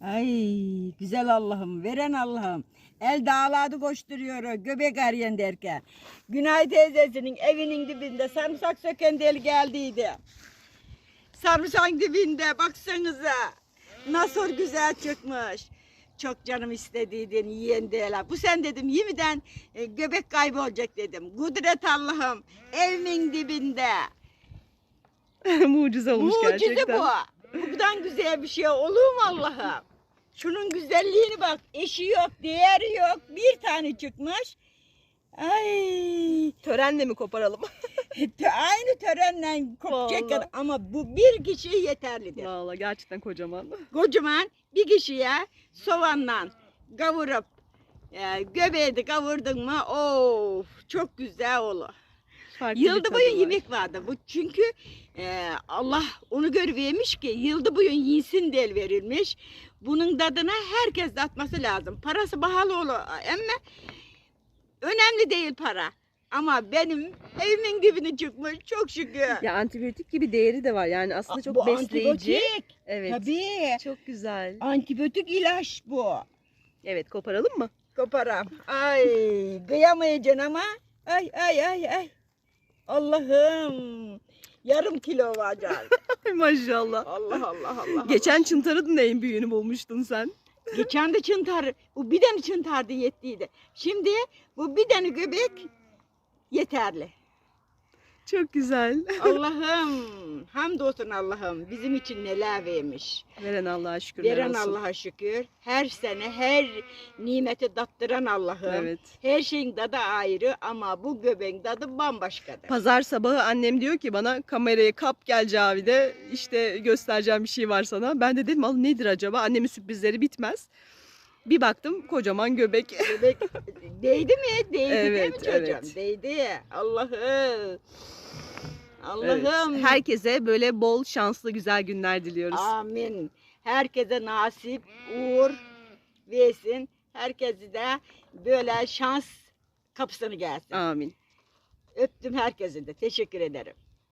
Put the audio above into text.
Ay güzel Allah'ım, veren Allah'ım. El dağladı koşturuyor göbek arayan derken. Günay teyzesinin evinin dibinde sarımsak söken deli geldiydi. Sarımsak dibinde baksanıza. Nasıl güzel çıkmış. Çok canım istediydin yiyen değil. Bu sen dedim yemiden e, göbek kaybolacak dedim. Kudret Allah'ım evimin dibinde. Mucize olmuş Mucize gerçekten. bu. Buradan güzel bir şey olur mu Allah'ım? Şunun güzelliğini bak. Eşi yok, değeri yok. Bir tane çıkmış. Ay. Törenle mi koparalım? Aynı törenle kopacak kadar. Ama bu bir kişi yeterlidir. Valla gerçekten kocaman. Kocaman bir kişiye soğanla kavurup e, göbeği de kavurdun mu of çok güzel olur. Farklı Yılda tadı boyu var. yemek vardı. Bu çünkü e, Allah onu görüvermiş ki yılda boyu yinsin del verilmiş. Bunun tadına herkes de atması lazım. Parası pahalı olur ama önemli değil para. Ama benim evimin dibine çıkmış çok şükür. Ya antibiyotik gibi değeri de var. Yani aslında çok Bu besleyici. antibiyotik. Evet. Tabii. Çok güzel. Antibiyotik ilaç bu. Evet koparalım mı? Koparam. Ay kıyamayacaksın ama. Ay ay ay ay. Allah'ım. Yarım kilo. Ay maşallah. Allah Allah Allah. Geçen çıntarın da en büyüğünü bulmuştun sen. Geçen de çıntar. Bu bir tane çıntardı yettiydi. Şimdi bu bir tane göbek yeterli. Çok güzel. Allah'ım. Hamdolsun Allah'ım. Bizim için neler vermiş. Veren Allah'a şükürler Veren. Allah'a şükür. Her sene her nimeti tattıran Allah'ım. Evet. Her şeyin tadı ayrı ama bu göbeğin tadı bambaşkadır. Pazar sabahı annem diyor ki bana kamerayı kap gel Cavide işte göstereceğim bir şey var sana. Ben de dedim al nedir acaba annemin sürprizleri bitmez. Bir baktım kocaman göbek. Göbek değdi mi? Değdi değil mi Evet, çocuğum? evet. Değdi. Allah'ım. Evet. Allah'ım. Herkese böyle bol şanslı güzel günler diliyoruz. Amin. Herkese nasip, uğur versin. Herkese de böyle şans kapısını gelsin. Amin. Öptüm herkese de. Teşekkür ederim.